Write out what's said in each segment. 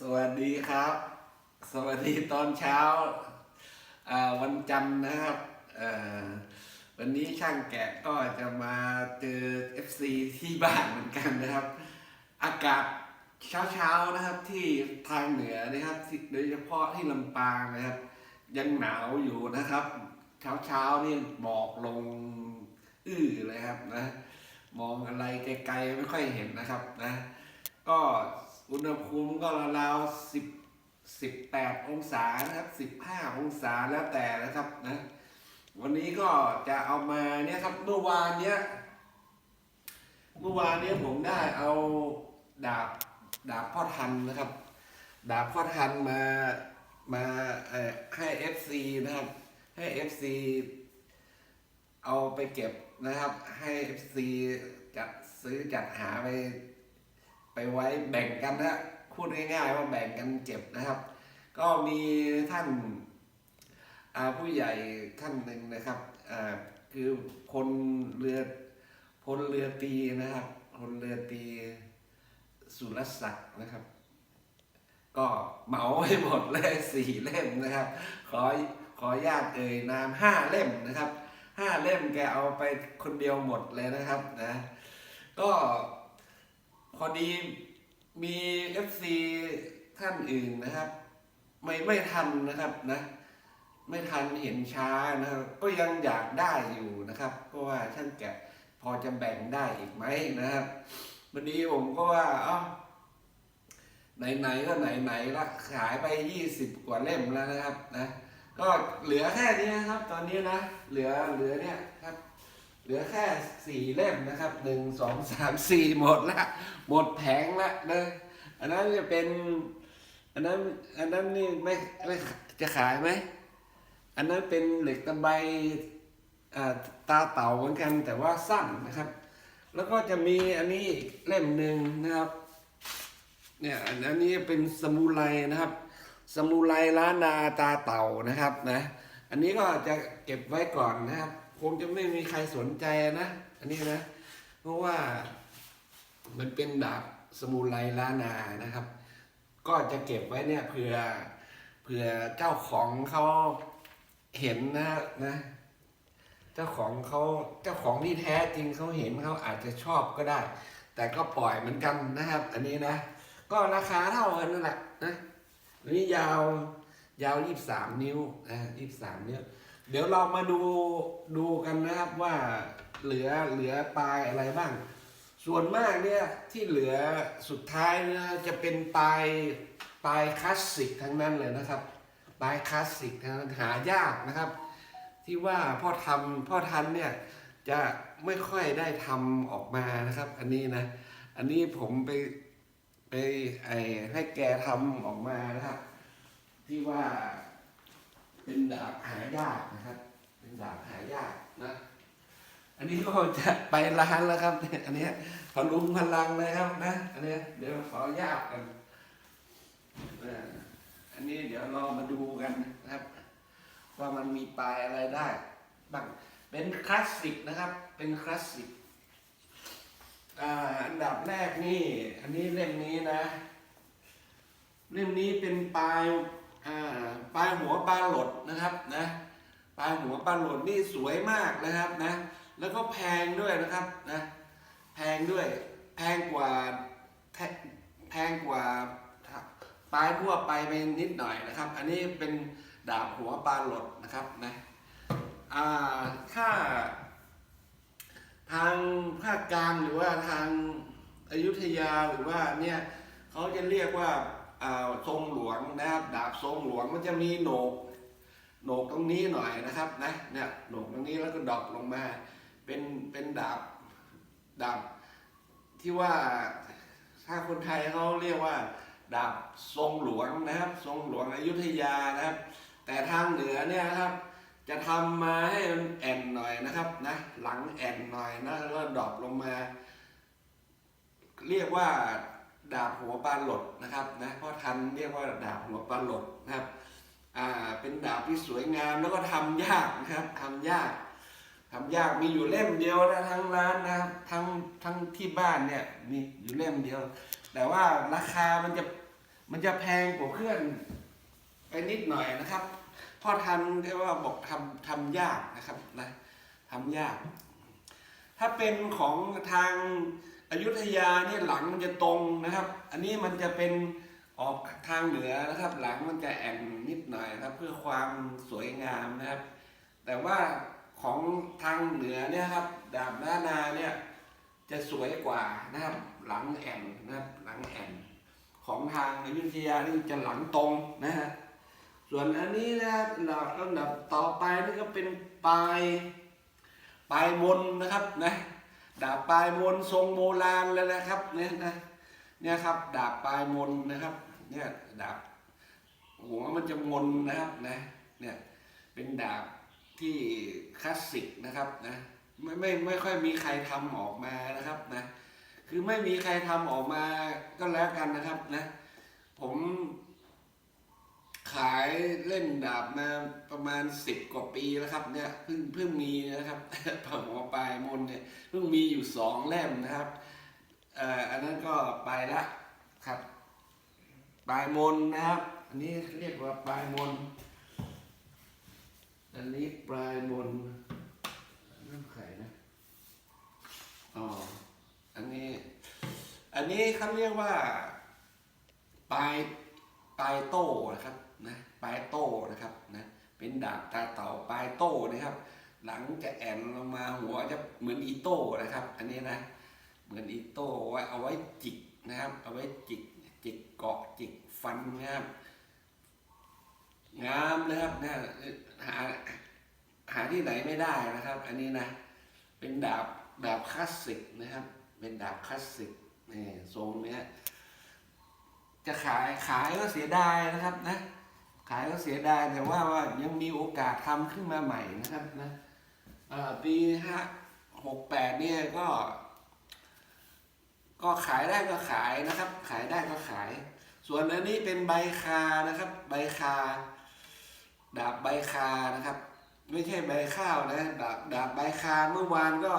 สวัสดีครับ สวัสดีตอนเช้าวันจันทร์นะครับวันนี้ช่างแกะก็จะมาเจอ FC ที่บ้านเหมือนกันนะครับ อากาศเช้าๆนะครับที่ทางเหนือนะครับ โดยเฉพาะที่ลำปางนะครับ ยังหนาวอยู่นะครับ เช้าๆนี่หมอกลงอื้อเลยครับนะ มองอะไรไกลๆไม่ค่อยเห็นนะครับนะ ก็ อุณหภูมิก็ราวๆสิบสิบแปดองศานะครับสิบห้าองศาแล้วแต่นะครับนะวันนี้ก็จะเอามาเนี่ยครับเมื่อวานเนี้ยเมื่อวานเนี้ยผมได้เอาดาบดาบพ่อทันนะครับ ดาบพ่อทันมามาเอ่อให้ FC นะครับ ให้ FC เอาไปเก็บนะครับ ให้ FC จัดซื้อจัดหาไป ไปไว้แบ่งกันนะพูดง่ายๆว่าแบ่งกันเก็บนะครับ ก็มีท่านาผู้ใหญ่ท่านหนึ่งนะครับคือพลเรือพลเรือตีนะครับพลเรือตีสุรศักดิ์นะครับ ก็เหมาให้หมดเลยสี่เล่มนะครับ ขอขอญาตเอ่ยนามห้าเล่มนะครับห้าเล่มแกเอาไปคนเดียวหมดเลยนะครับนะก็ พอดีมี FC ท่านอื่นนะครับ ไม่ไม่ทันนะครับนะ ไม่ทันเห็นช้านะครับ ก็ยังอยากได้อยู่นะครับเพราะว่าท่านแกะพอจะแบ่งได้อีกไหมนะครับวันนี้ผมก็ว่าเอ้าไหนๆก็ไหนๆละขายไปยี่สิบกว่าเล่มแล้วนะครับนะก็เหลือแค่นี้นะครับ ตอนนี้นะ เหลือเหลือเนี่ยครับ เหลือแค่สี่เล่มนะครับหนึ่งสองสามสี่หมดละหมดแผงละนะอันนั้นจะเป็น อันนั้นอันนั้นนี่ไม่ไม่จะขายไหมอันนั้นเป็นเหล็กตะไบตาเต่าเหมือนกันแต่ว่าสั้นนะครับ แล้วก็จะมีอันนี้อีกเล่มหนึ่งนะครับเนี่ยอันนี้เป็นสมุไรนะครับ สมุไรล้านนาตาเต่านะครับนะอันนี้ก็จะเก็บไว้ก่อนนะครับ งจะไม่มีใครสนใจนะ อันนี้นะ เพราะว่ามันเป็นดาบสมุไรล้านานะครับ ก็จะเก็บไว้เนี่ยเผื่อเผื่อเจ้าของเขาเห็นนะนะ เจ้าของเขาเจ้าของที่แท้จริงเขาเห็นเขาอาจจะชอบก็ได้ แต่ก็ปล่อยเหมือนกันนะครับ อันนี้นะ ก็ราคาเท่ากันนั่นแหละนะอันนี้ยาวยาวยี่สามนิ้วนะยี่สามนิ้ว เดี๋ยวเรามาดูดูกันนะครับว่าเหลือเหลือปลายอะไรบ้าง ส่วนมากเนี่ยที่เหลือสุดท้ายนี่ยจะเป็นปลายปลายคลาสสิกทั้งนั้นเลยนะครับปลายคลาสสิกทั้งนั้นหายากนะครับ ที่ว่าพ่อทำพ่อทันเนี่ยจะไม่ค่อยได้ทำออกมานะครับ อันนี้นะ อันนี้ผมไปไปไอให้แกทำออกมานะครับที่ว่า เป็นดาบหายากนะครับ เป็นดาบหายากนะ อันนี้ก็จะไปร้านแล้วครับอันนี้พลุงพลังเลยครับนะ อันนี้เดี๋ยวขออนุญาตกันอันนี้เดี๋ยวเรามาดูกันนะครับ ว่ามันมีปลายอะไรได้บ้างเป็นคลาสสิกนะครับ เป็นคลาสสิกอันดับแรกนี่ อันนี้เล่มนี้นะ เล่มนี้เป็นปลาย ปลายหัวปลาหลดนะครับนะปลายหัวปลาหลดนี่สวยมากนะครับนะแล้วก็แพงด้วยนะครับนะแพงด้วยแพงกว่าแทแพงกว่าปลายทั่วไปไปนิดหน่อยนะครับ อันนี้เป็นดาบหัวปลาหลดนะครับนะถ้าทางภาคกลางหรือว่าทางอยุธยาหรือว่าเนี่ยเขาจะเรียกว่า ทรงหลวงนะครับดาบทรงหลวงมันจะมีโหนกโหนกตรงนี้หน่อยนะครับนะเนี่ยโหนกตรงนี้แล้วก็ดอปลงมา เป็นเป็นดาบดาบที่ว่าถ้าคนไทยเขาเรียกว่าดาบทรงหลวงนะครับ ทรงหลวงอยุธยานะครับ แต่ทางเหนือเนี่ยครับ จะทำมาให้มันแอนหน่อยนะครับนะหลังแอนหน่อยนะแล้วดรอปลงมา เรียกว่า ดาบหัวปลาหลดนะครับนะพราะทันเรียกว่าดาบหัวปลาหลดนะครับอ่าเป็นดาบที่สวยงามแล้วก็ทำยากนะครับทำยากทำยากมีอยู่เล่มเดียวนะทั้งร้านนะครับทั้งทั้งที่บ้านเนี่ยมีอยู่เล่มเดียว แต่ว่าราคามันจะมันจะแพงกว่าเพื่อนไปนิดหน่อยนะครับพ่อทันเรียกว่าบอกทำทำยากนะครับนะทำยาก ถ้าเป็นของทาง อยุธยาเนี่ยหลังมันจะตรงนะครับ อันนี้มันจะเป็นออกทางเหนือนะครับ หลังมันจะแอนนิดหน่อยนะครับ เพื่อความสวยงามนะครับ แต่ว่าของทางเหนือเนี่ยครับดาบนานาเนี่ยจะสวยกว่านะครับ หลังแอนนะครับหลังแอนของทางอยุธยานี่จะหลังตรงนะฮะส่วนอันนี้นะครับลำดับต่อไปนี่ก็เป็นปลายปลายมนนะครับนะ ดาบปลายมนทรงโบราณเลยนะครับเนี่ยนะเนี่ยครับ ดาบปลายมนนะครับเนี่ยดาบหัวมันจะมนนะครับนะเนี่ยเป็นดาบที่คลาสสิกนะครับนะไม่ไม่ไม่ค่อยมีใครทำออกมานะครับนะคือไม่มีใครทำออกมาก็แล้วกันนะครับนะผม ล่นดาบมาประมาณสิบกว่าปีแล้วครับเนี่ยเพิ่งเพิ่งมีนะครับหัวปลายมนเนี่ยเพิ่งมีอยู่สองเล่มนะครับเอ่ออันนั้นก็ไปละครับ ปลายมนนะครับ อันนี้เรียกว่าปลายมน อันนี้ปลายมนนั่นไข่นะอ๋ออันนี้ อันนี้เขาเรียกว่าปลายปลายโต้นะครับนะ ปลายโต้นะครับนะเป็นดาบตาเต่าปลายโต้นะครับ หลังจะแอนลงมาหัวจะเหมือนอีโต้นะครับ อันนี้นะเหมือนอีโต้ไว้เอาไว้จิกนะครับ เอาไว้จิกจิกเกาะจิกฟันนะครับงามเลยครับนะหาหาที่ไหนไม่ได้นะครับ อันนี้นะเป็นดาบดาบคลาสสิกนะครับ เป็นดาบคลาสสิกนี่ทรงเนี้ยจะขายขายก็เสียดายนะครับนะ ขายก็เสียดายแต่ว่าว่ายังมีโอกาสทำขึ้นมาใหม่นะครับนะปีห้าหกแปดเนี่ยก็ ก็ขายได้ก็ขายนะครับ ขายได้ก็ขาย ส่วนอันนี้เป็นใบคานะครับ ใบคา ดาบใบคานะครับ ไม่ใช่ใบข้าวนะดาบดาบใบคาเมื่อวานก็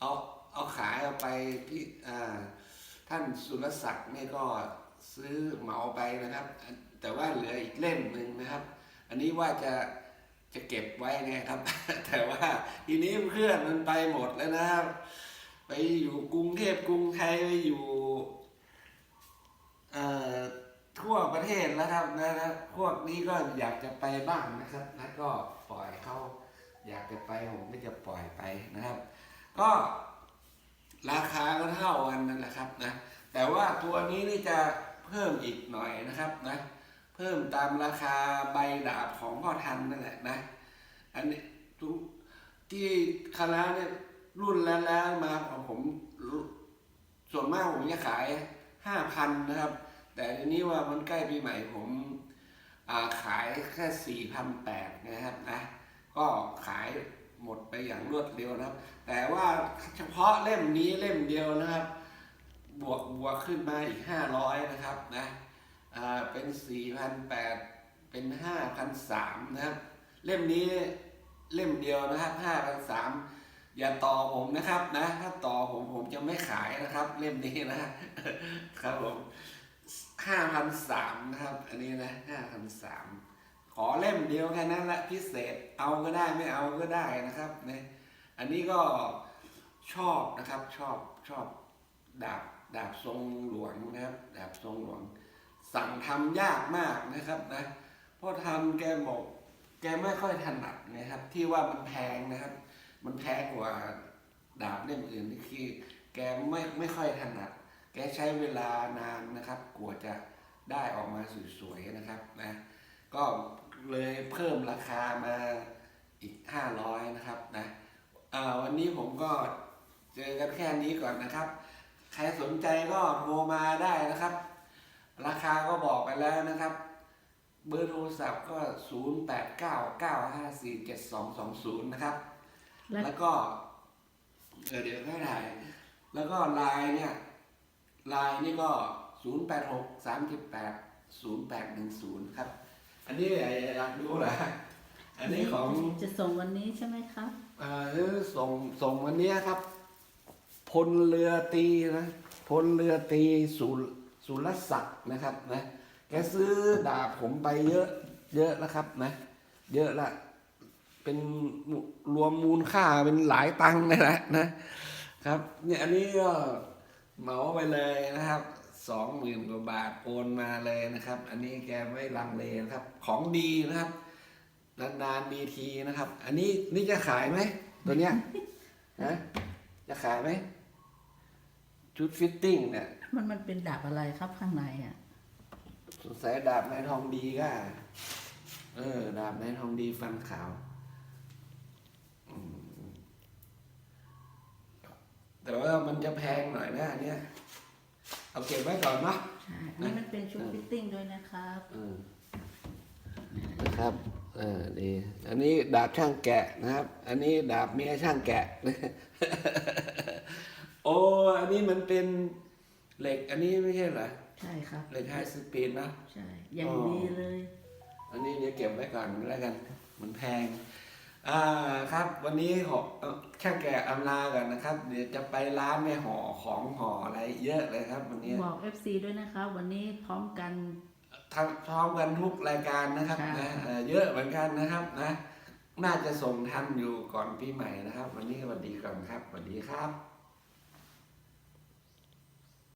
เอาเอาขายเอาไปที่ท่านสุรศักดิ์เนี่ยก็ ซื้อเหมาไปนะครับ แต่ว่าเหลืออีกเล่มหนึ่งนะครับ อันนี้ว่าจะจะเก็บไว้ไงครับ แต่ว่าทีนี้เพื่อนมันไปหมดแล้วนะครับ ไปอยู่กรุงเทพกรุงไทยไปอยู่เอ่อทั่วประเทศแล้วครับนะครับพวกนี้ก็อยากจะไปบ้างนะครับนะก็ปล่อยเขาอยากจะไปผมก็จะปล่อยไปนะครับ ก็ราคาก็เท่ากันนั่นแหละครับนะแต่ว่าตัวนี้นี่จะ เพิ่มอีกหน่อยนะครับนะเพิ่มตามราคาใบดาบของพ่อทันนั่นแหละนะอันนี้ทุกที่คณะเนี่ยรุ่นแล้วแล้วมาของผมส่วนมากผมจะขายห้าพันนะครับ แต่ทีนี้ว่ามันใกล้ปีใหม่ผมขายแค่สี่พันแปดนะครับนะก็ขายหมดไปอย่างรวดเร็วนะครับ แต่ว่าเฉพาะเล่มนี้เล่มเดียวนะครับ บวกบวกขึ้นมาอีกห้าร้อยนะครับนะเป็นสี่พันแปดเป็นห้าพันสามนะครับ เล่มนี้เล่มเดียวนะครับห้าพันสามอย่าต่อผมนะครับนะ ถ้าต่อผมผมจะไม่ขายนะครับ เล่มนี้นะครับผมห้าพันสามนะครับ อันนี้นะห้าพันสามขอเล่มเดียวแค่นั้นละพิเศษเอาก็ได้ไม่เอาก็ได้นะครับเนี่ยอันนี้ก็ชอบนะครับชอบชอบ ดาบดาบทรงหลวงนะครับ ดาบทรงหลวง สั่งทำยากมากนะครับนะเพราะทำแกบอกแกไม่ค่อยถนัดนะครับ ที่ว่ามันแพงนะครับ มันแพงกว่าดาบเล่มอื่นที่คือแกไม่ไม่ค่อยถนัด แกใช้เวลานานนะครับกว่าจะได้ออกมาสวยๆนะครับนะก็เลยเพิ่มราคามาอีก 500 นะครับนะอ่าวันนี้ผมก็เจอกันแค่นี้ก่อนนะครับ ใครสนใจก็โทรมาได้นะครับ ราคาก็บอกไปแล้วนะครับ เบอร์โทรศัพท์ก็ 0 8 9 9 5 4 7 2 2 0 นะครับ และแล้วก็เออเดี๋ยวให้ถ่ายแล้วก็ไลน์เนี่ยไลน์นี่ก็ 0 8 6 3 8 0 8 1 0 ครับ อันนี้อยากดูเหรออันนี้ของ จะส่งวันนี้ใช่ไหมครับ เอ่อส่งส่งวันเนี้ยครับ พลเรือตีนะพลเรือตีสุสุรศักดิ์นะครับนะแกซื้อดาบผมไปเยอะเยอะแล้วครับนะ เยอะละเป็นรวมมูลค่าเป็นหลายตังค์เลยนะนะครับ เนี่ยอันนี้ก็เหมาไปเลยนะครับสองหมื่นกว่าบาทโอนมาเลยนะครับ อันนี้แกไม่ลังเลนะครับ ของดีนะครับนานๆมีทีนะครับ อันนี้นี่จะขายไหมตัวเนี้ยฮะจะขายไหม ชุดฟิตติ้งเนี่ยมันมันเป็นดาบอะไรครับข้างในอะสงสัยดาบนายทองดีก็เออ ดาบนายทองดีฟันขาวอืมแต่ว่ามันจะแพงหน่อยนะอันเนี้ยเอาเก็บไว้ก่อนเนาะใช่อันนี้มันเป็นชุดฟิตติ้งด้วยนะครับเออนะครับเออดีอันนี้ดาบช่างแกะนะครับ อันนี้ดาบเมียช่างแกะ โอ้อันนี้มันเป็นเหล็กอันนี้ไม่ใช่เหรอใช่ครับ เหล็กไฮสปีดเนอะใช่อย่างอ๋อดีเลย อันนี้เดี๋ยวเก็บไว้ก่อนแล้วกัน มันแพง อ่าครับ วันนี้ขอเอ่อช่างแกะอำลากันนะครับ เดี๋ยวจะไปร้านแม่ห่อของห่ออะไรเยอะเลยครับ วันนี้บอก FC ด้วยนะครับ วันนี้พร้อมกันทำพร้อมกันทุกรายการนะครับค่ะนะเอ่อเยอะเหมือนกันนะครับนะ น่าจะส่งทันอยู่ก่อนปีใหม่นะครับ วันนี้สวัสดีก่อนครับสวัสดีครับ